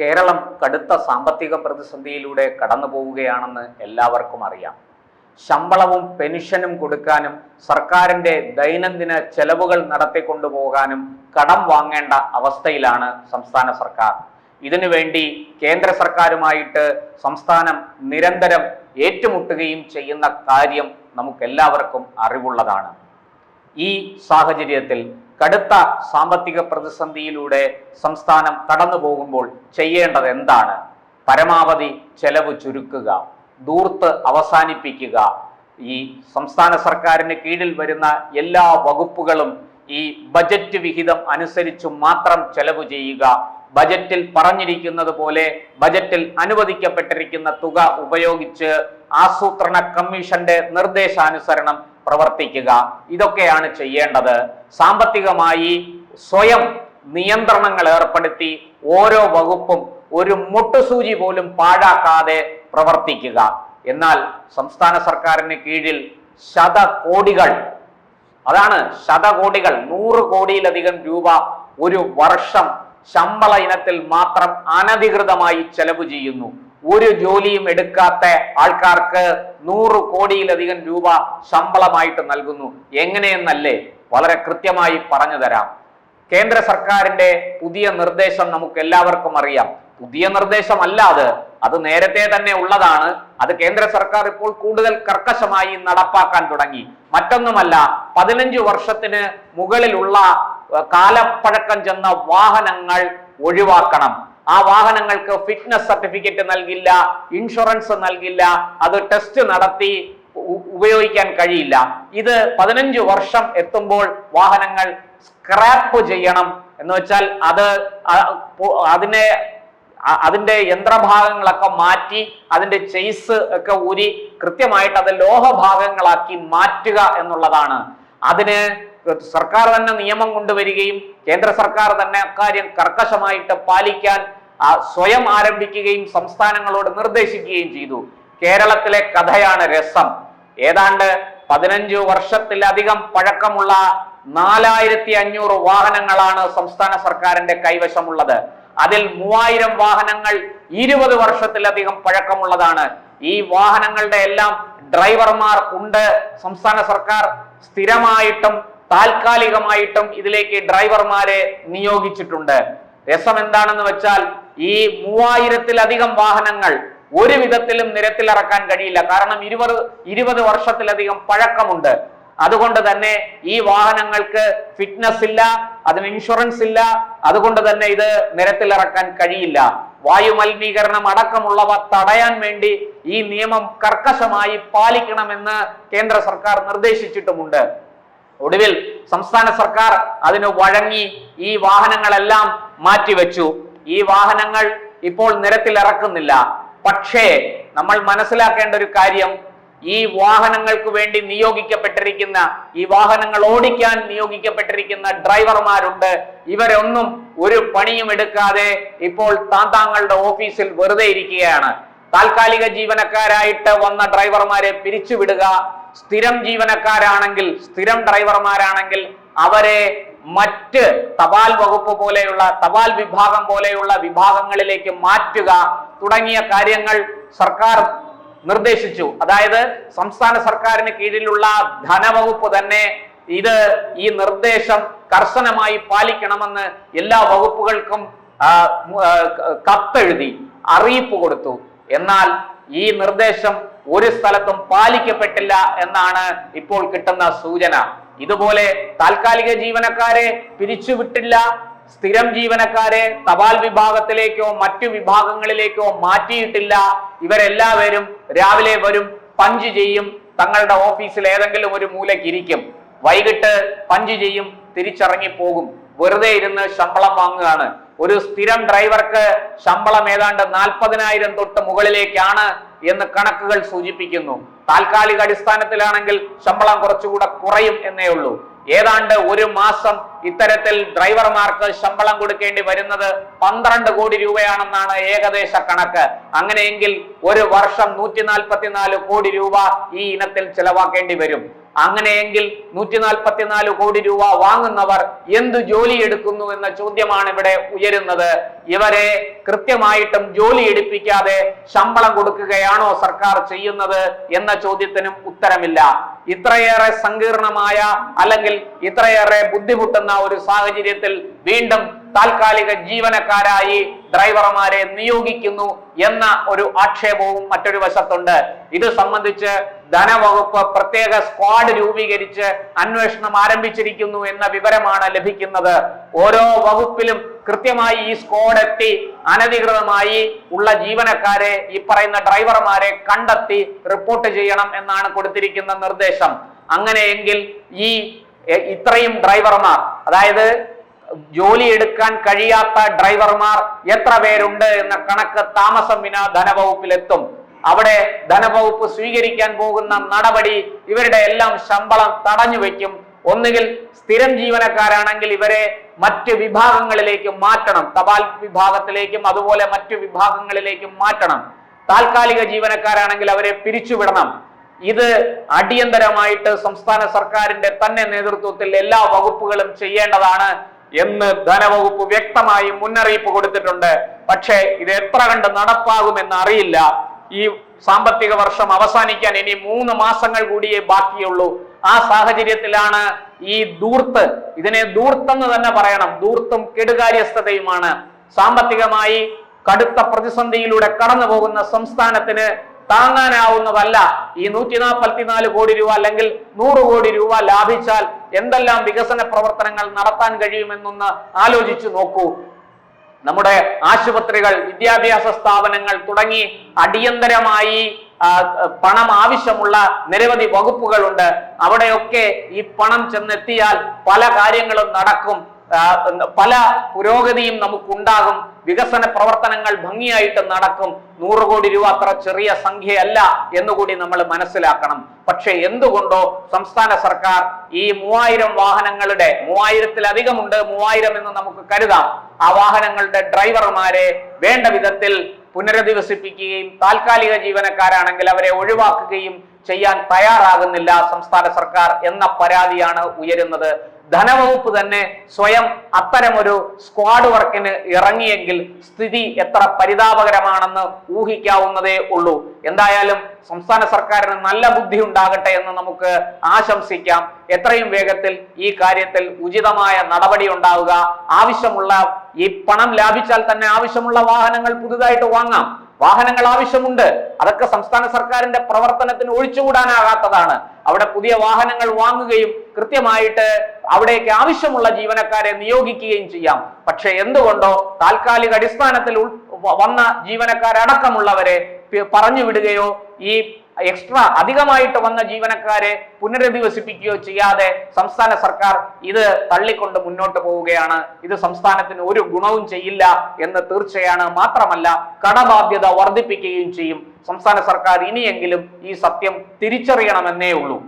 കേരളം കടുത്ത സാമ്പത്തിക പ്രതിസന്ധിയിലൂടെ കടന്നു പോവുകയാണെന്ന് എല്ലാവർക്കും അറിയാം. ശമ്പളവും പെൻഷനും കൊടുക്കാനും സർക്കാരിന്റെ ദൈനംദിന ചെലവുകൾ നടത്തിക്കൊണ്ടുപോകാനും കടം വാങ്ങേണ്ട അവസ്ഥയിലാണ് സംസ്ഥാന സർക്കാർ. ഇതിനുവേണ്ടി കേന്ദ്ര സർക്കാരുമായിട്ട് സംസ്ഥാനം നിരന്തരം ഏറ്റുമുട്ടുകയും ചെയ്യുന്ന കാര്യം നമുക്കെല്ലാവർക്കും അറിവുള്ളതാണ്. ഈ സാഹചര്യത്തിൽ കടുത്ത സാമ്പത്തിക പ്രതിസന്ധിയിലൂടെ സംസ്ഥാനം കടന്നു പോകുമ്പോൾ ചെയ്യേണ്ടത് എന്താണ്? പരമാവധി ചെലവ് ചുരുക്കുക ദൂർത്ത് അവസാനിപ്പിക്കുക. ഈ സംസ്ഥാന സർക്കാരിന് കീഴിൽ വരുന്ന എല്ലാ വകുപ്പുകളും ഈ ബജറ്റ് വിഹിതം അനുസരിച്ച് മാത്രം ചെലവ് ചെയ്യുക ബജറ്റിൽ പറഞ്ഞിരിക്കുന്നത് പോലെ ബജറ്റിൽ അനുവദിക്കപ്പെട്ടിരിക്കുന്ന തുക ഉപയോഗിച്ച് ആസൂത്രണ കമ്മീഷന്റെ നിർദ്ദേശാനുസരണം പ്രവർത്തിക്കുക. ഇതൊക്കെയാണ് ചെയ്യേണ്ടത്. സാമ്പത്തികമായി സ്വയം നിയന്ത്രണങ്ങൾ ഏർപ്പെടുത്തി ഓരോ വകുപ്പും ഒരു മുട്ടുസൂചി പോലും പാഴാക്കാതെ പ്രവർത്തിക്കുക. എന്നാൽ സംസ്ഥാന സർക്കാരിന് കീഴിൽ ശതകോടികൾ അതാണ് ശതകോടികൾ നൂറ് കോടിയിലധികം രൂപ ഒരു വർഷം ശമ്പള ഇനത്തിൽ മാത്രം അനധികൃതമായി ചെലവ് ചെയ്യുന്നു. ഒരു ജോലിയും എടുക്കാത്ത ആൾക്കാർക്ക് നൂറ് കോടിയിലധികം രൂപ ശമ്പളമായിട്ട് നൽകുന്നു. എങ്ങനെയെന്നല്ലേ വളരെ കൃത്യമായി പറഞ്ഞു തരാം. കേന്ദ്ര സർക്കാരിന്റെ പുതിയ നിർദ്ദേശം നമുക്ക് എല്ലാവർക്കും അറിയാം. പുതിയ നിർദ്ദേശമല്ല അത്. അത് നേരത്തെ തന്നെ ഉള്ളതാണ്. അത് കേന്ദ്ര സർക്കാർ ഇപ്പോൾ കൂടുതൽ കർക്കശമായി നടപ്പാക്കാൻ തുടങ്ങി. മറ്റൊന്നുമല്ല പതിനഞ്ച് വർഷത്തിന് മുകളിലുള്ള കാലപ്പഴക്കം ചെന്ന വാഹനങ്ങൾ ഒഴിവാക്കണം. ആ വാഹനങ്ങൾക്ക് ഫിറ്റ്നസ് സർട്ടിഫിക്കറ്റ് നൽകില്ല ഇൻഷുറൻസ് നൽകില്ല അത് ടെസ്റ്റ് നടത്തി ഉപയോഗിക്കാൻ കഴിയില്ല. ഇത് പതിനഞ്ച് വർഷം എത്തുമ്പോൾ വാഹനങ്ങൾ സ്ക്രാപ്പ് ചെയ്യണം എന്ന് വെച്ചാൽ അത് അതിനെ അതിന്റെ യന്ത്രഭാഗങ്ങളൊക്കെ മാറ്റി അതിന്റെ ചെയ്സ് ഒക്കെ ഊരി കൃത്യമായിട്ട് അത് ലോഹഭാഗങ്ങളാക്കി മാറ്റുക എന്നുള്ളതാണ്. അതിന് സർക്കാർ തന്നെ നിയമം കൊണ്ടുവരികയും കേന്ദ്ര സർക്കാർ തന്നെ അക്കാര്യം കർക്കശമായിട്ട് പാലിക്കാൻ സ്വയം ആരംഭിക്കുകയും സംസ്ഥാനങ്ങളോട് നിർദ്ദേശിക്കുകയും ചെയ്തു. കേരളത്തിലെ കഥയാണ് രസം. ഏതാണ്ട് പതിനഞ്ചു വർഷത്തിലധികം പഴക്കമുള്ള നാലായിരത്തി അഞ്ഞൂറ് വാഹനങ്ങളാണ് സംസ്ഥാന സർക്കാരിന്റെ കൈവശമുള്ളത്. അതിൽ മൂവായിരം വാഹനങ്ങൾ ഇരുപത് വർഷത്തിലധികം പഴക്കമുള്ളതാണ്. ഈ വാഹനങ്ങളുടെ എല്ലാം ഡ്രൈവർമാർ ഉണ്ട്. സംസ്ഥാന സർക്കാർ സ്ഥിരമായിട്ടും താൽക്കാലികമായിട്ടും ഇതിലേക്ക് ഡ്രൈവർമാരെ നിയോഗിച്ചിട്ടുണ്ട്. രസം എന്താണെന്ന് വെച്ചാൽ ഈ മൂവായിരത്തിലധികം വാഹനങ്ങൾ ഒരു വിധത്തിലും നിരത്തിലിറക്കാൻ കഴിയില്ല. കാരണം ഇരുപത് ഇരുപത് വർഷത്തിലധികം പഴക്കമുണ്ട്. അതുകൊണ്ട് തന്നെ ഈ വാഹനങ്ങൾക്ക് ഫിറ്റ്നസ് ഇല്ല അതിന് ഇൻഷുറൻസ് ഇല്ല അതുകൊണ്ട് തന്നെ ഇത് നിരത്തിലിറക്കാൻ കഴിയില്ല. വായു മലിനീകരണം അടക്കമുള്ളവ തടയാൻ വേണ്ടി ഈ നിയമം കർക്കശമായി പാലിക്കണമെന്ന് കേന്ദ്ര സർക്കാർ നിർദ്ദേശിച്ചിട്ടുമുണ്ട്. ഒടുവിൽ സംസ്ഥാന സർക്കാർ അതിന് വഴങ്ങി ഈ വാഹനങ്ങളെല്ലാം മാറ്റിവെച്ചു. ഈ വാഹനങ്ങൾ ഇപ്പോൾ നിരത്തിൽ ഇറക്കുന്നില്ല. പക്ഷേ നമ്മൾ മനസ്സിലാക്കേണ്ട ഒരു കാര്യം ഈ വാഹനങ്ങൾക്ക് വേണ്ടി നിയോഗിക്കപ്പെട്ടിരിക്കുന്ന ഈ വാഹനങ്ങൾ ഓടിക്കാൻ നിയോഗിക്കപ്പെട്ടിരിക്കുന്ന ഡ്രൈവർമാരുണ്ട്. ഇവരൊന്നും ഒരു പണിയും എടുക്കാതെ ഇപ്പോൾ താന്താങ്ങളുടെ ഓഫീസിൽ വെറുതെ ഇരിക്കുകയാണ്. താൽക്കാലിക ജീവനക്കാരായിട്ട് വന്ന ഡ്രൈവർമാരെ പിരിച്ചുവിടുക സ്ഥിരം ജീവനക്കാരാണെങ്കിൽ സ്ഥിരം ഡ്രൈവർമാരാണെങ്കിൽ അവരെ മറ്റ് തപാൽ വകുപ്പ് പോലെയുള്ള തപാൽ വിഭാഗം പോലെയുള്ള വിഭാഗങ്ങളിലേക്ക് മാറ്റുക തുടങ്ങിയ കാര്യങ്ങൾ സർക്കാർ നിർദ്ദേശിച്ചു. അതായത് സംസ്ഥാന സർക്കാരിന് കീഴിലുള്ള ധനവകുപ്പ് തന്നെ ഇത് ഈ നിർദ്ദേശം കർശനമായി പാലിക്കണമെന്ന് എല്ലാ വകുപ്പുകൾക്കും കത്തെഴുതി അറിയിപ്പ് കൊടുത്തു. എന്നാൽ ഈ നിർദ്ദേശം ഒരു സ്ഥലത്തും പാലിക്കപ്പെട്ടില്ല എന്നാണ് ഇപ്പോൾ കിട്ടുന്ന സൂചന. ഇതുപോലെ താൽക്കാലിക ജീവനക്കാരെ പിരിച്ചുവിട്ടില്ല. സ്ഥിരം ജീവനക്കാരെ തപാൽ വിഭാഗത്തിലേക്കോ മറ്റു വിഭാഗങ്ങളിലേക്കോ മാറ്റിയിട്ടില്ല. ഇവരെല്ലാവരും രാവിലെ വരും പഞ്ച് ചെയ്യും തങ്ങളുടെ ഓഫീസിൽ ഏതെങ്കിലും ഒരു മൂലയ്ക്ക് ഇരിക്കും. വൈകിട്ട് പഞ്ച് ചെയ്യും തിരിച്ചിറങ്ങി പോകും. വെറുതെ ഇരുന്ന് ശമ്പളം വാങ്ങുകയാണ്. ഒരു സ്ഥിരം ഡ്രൈവർക്ക് ശമ്പളം ഏതാണ്ട് നാൽപ്പതിനായിരം തൊട്ട് മുകളിലേക്കാണ് എന്ന് കണക്കുകൾ സൂചിപ്പിക്കുന്നു. താൽക്കാലിക അടിസ്ഥാനത്തിലാണെങ്കിൽ ശമ്പളം കുറച്ചുകൂടെ കുറയും എന്നേ ഉള്ളൂ. ഏതാണ്ട് ഒരു മാസം ഇത്തരത്തിൽ ഡ്രൈവർമാർക്ക് ശമ്പളം കൊടുക്കേണ്ടി വരുന്നത് പന്ത്രണ്ട് കോടി രൂപയാണെന്നാണ് ഏകദേശ കണക്ക്. അങ്ങനെയെങ്കിൽ ഒരു വർഷം നൂറ്റി നാൽപ്പത്തിനാല് കോടി രൂപ ഈ ഇനത്തിൽ ചെലവാക്കേണ്ടി വരും. അങ്ങനെയെങ്കിൽ നൂറ്റി നാൽപ്പത്തിനാല് കോടി രൂപ വാങ്ങുന്നവർ എന്ത് ജോലി എടുക്കുന്നു എന്ന ചോദ്യമാണ് ഇവിടെ ഉയരുന്നത്. ഇവരെ കൃത്യമായിട്ടും ജോലി എടുപ്പിക്കാതെ ശമ്പളം കൊടുക്കുകയാണോ സർക്കാർ ചെയ്യുന്നത് എന്ന ചോദ്യത്തിനും ഉത്തരമില്ല. ഇത്രയേറെ സങ്കീർണമായ അല്ലെങ്കിൽ ഇത്രയേറെ ബുദ്ധിമുട്ടുന്ന ഒരു സാഹചര്യത്തിൽ വീണ്ടും താൽക്കാലിക ജീവനക്കാരായി ഡ്രൈവർമാരെ നിയോഗിക്കുന്നു എന്ന ഒരു ആക്ഷേപവും മറ്റൊരു വശത്തുണ്ട്. ഇത് സംബന്ധിച്ച് ധനവകുപ്പ് പ്രത്യേക സ്ക്വാഡ് രൂപീകരിച്ച് അന്വേഷണം ആരംഭിച്ചിരിക്കുന്നു എന്ന വിവരമാണ് ലഭിക്കുന്നത്. ഓരോ വകുപ്പിലും കൃത്യമായി ഈ സ്ക്വാഡ് എത്തി അനധികൃതമായി ഉള്ള ജീവനക്കാരെ ഈ പറയുന്ന ഡ്രൈവർമാരെ കണ്ടെത്തി റിപ്പോർട്ട് ചെയ്യണം എന്നാണ് കൊടുത്തിരിക്കുന്ന നിർദ്ദേശം. അങ്ങനെയെങ്കിൽ ഈ ഇത്രയും ഡ്രൈവർമാർ അതായത് ജോലി എടുക്കാൻ കഴിയാത്ത ഡ്രൈവർമാർ എത്ര പേരുണ്ട് എന്ന കണക്ക് താമസം വിന ധനവകുപ്പിലെത്തും. അവിടെ ധനവകുപ്പ് സ്വീകരിക്കാൻ പോകുന്ന നടപടി ഇവരുടെ എല്ലാം ശമ്പളം തടഞ്ഞു വെക്കും ഒന്നുകിൽ സ്ഥിരം ജീവനക്കാരാണെങ്കിൽ ഇവരെ മറ്റ് വിഭാഗങ്ങളിലേക്ക് മാറ്റണം. തപാൽ വിഭാഗത്തിലേക്കും അതുപോലെ മറ്റു വിഭാഗങ്ങളിലേക്കും മാറ്റണം. താൽക്കാലിക ജീവനക്കാരാണെങ്കിൽ അവരെ പിരിച്ചുവിടണം. ഇത് അടിയന്തരമായിട്ട് സംസ്ഥാന സർക്കാരിന്റെ തന്നെ നേതൃത്വത്തിൽ എല്ലാ വകുപ്പുകളും ചെയ്യേണ്ടതാണ് എന്ന് ധനവകുപ്പ് വ്യക്തമായി മുന്നറിയിപ്പ് കൊടുത്തിട്ടുണ്ട്. പക്ഷേ ഇത് എത്ര കണ്ട് നടപ്പാകുമെന്ന് അറിയില്ല. ഈ സാമ്പത്തിക വർഷം അവസാനിക്കാൻ ഇനി മൂന്ന് മാസങ്ങൾ കൂടിയേ ബാക്കിയുള്ളൂ. ആ സാഹചര്യത്തിലാണ് ഈ ദൂർത്ത് ഇതിനെ ദൂർത്തെന്ന് തന്നെ പറയണം. ദൂർത്തും കെടുകാര്യസ്ഥതയുമാണ്. സാമ്പത്തികമായി കടുത്ത പ്രതിസന്ധിയിലൂടെ കടന്നു പോകുന്ന സംസ്ഥാനത്തിന് താങ്ങാനാവുന്നതല്ല. ഈ നൂറ്റി നാൽപ്പത്തിനാല് കോടി രൂപ അല്ലെങ്കിൽ നൂറ് കോടി രൂപ ലാഭിച്ചാൽ എന്തെല്ലാം വികസന പ്രവർത്തനങ്ങൾ നടത്താൻ കഴിയുമെന്നൊന്ന് ആലോചിച്ചു നോക്കൂ. നമ്മുടെ ആശുപത്രികൾ വിദ്യാഭ്യാസ സ്ഥാപനങ്ങൾ തുടങ്ങി അടിയന്തരമായി പണം ആവശ്യമുള്ള നിരവധി വകുപ്പുകളുണ്ട്. അവിടെയൊക്കെ ഈ പണം ചെന്നെത്തിയാൽ പല കാര്യങ്ങളും നടക്കും. പല പുരോഗതിയും നമുക്കുണ്ടാകും. വികസന പ്രവർത്തനങ്ങൾ ഭംഗിയായിട്ട് നടക്കും. നൂറ് കോടി രൂപ അത്ര ചെറിയ സംഖ്യയല്ല എന്നുകൂടി നമ്മൾ മനസ്സിലാക്കണം. പക്ഷെ എന്തുകൊണ്ടോ സംസ്ഥാന സർക്കാർ ഈ മൂവായിരം വാഹനങ്ങളുടെ മൂവായിരത്തിലധികമുണ്ട് മൂവായിരം എന്ന് നമുക്ക് കരുതാം. ആ വാഹനങ്ങളുടെ ഡ്രൈവർമാരെ വേണ്ട വിധത്തിൽ പുനരധിവസിപ്പിക്കുകയും താൽക്കാലിക ജീവനക്കാരാണെങ്കിൽ അവരെ ഒഴിവാക്കുകയും ചെയ്യാൻ തയ്യാറാകുന്നില്ല സംസ്ഥാന സർക്കാർ എന്ന പരാതിയാണ് ഉയരുന്നത്. ധനവകുപ്പ് തന്നെ സ്വയം അത്തരമൊരു സ്ക്വാഡ് വർക്കിന് ഇറങ്ങിയെങ്കിൽ സ്ഥിതി എത്ര പരിതാപകരമാണെന്ന് ഊഹിക്കാവുന്നതേ ഉള്ളൂ. എന്തായാലും സംസ്ഥാന സർക്കാരിന് നല്ല ബുദ്ധി ഉണ്ടാകട്ടെ എന്ന് നമുക്ക് ആശംസിക്കാം. എത്രയും വേഗത്തിൽ ഈ കാര്യത്തിൽ ഉചിതമായ നടപടി ഉണ്ടാവുക. ആവശ്യമുള്ള ഈ പണം ലാഭിച്ചാൽ തന്നെ ആവശ്യമുള്ള വാഹനങ്ങൾ പുതുതായിട്ട് വാങ്ങാം. വാഹനങ്ങൾ ആവശ്യമുണ്ട്. അതൊക്കെ സംസ്ഥാന സർക്കാരിന്റെ പ്രവർത്തനത്തിന് ഒഴിച്ചുകൂടാനാകാത്തതാണ്. അവിടെ പുതിയ വാഹനങ്ങൾ വാങ്ങുകയും കൃത്യമായിട്ട് അവിടേക്ക് ആവശ്യമുള്ള ജീവനക്കാരെ നിയോഗിക്കുകയും ചെയ്യാം. പക്ഷെ എന്തുകൊണ്ടോ താൽക്കാലിക അടിസ്ഥാനത്തിൽ വന്ന ജീവനക്കാരടക്കമുള്ളവരെ പറഞ്ഞു വിടുകയോ ഈ എക്സ്ട്രാ അധികമായിട്ട് വന്ന ജീവനക്കാരെ പുനരധിവസിപ്പിക്കുകയോ ചെയ്യാതെ സംസ്ഥാന സർക്കാർ ഇത് തള്ളിക്കൊണ്ട് മുന്നോട്ട് പോവുകയാണ്. ഇത് സംസ്ഥാനത്തിന് ഒരു ഗുണവും ചെയ്യില്ല എന്ന് തീർച്ചയാണ്. മാത്രമല്ല കടബാധ്യത വർദ്ധിപ്പിക്കുകയും ചെയ്യും. സംസ്ഥാന സർക്കാർ ഇനിയെങ്കിലും ഈ സത്യം തിരിച്ചറിയണമെന്നേ ഉള്ളൂ.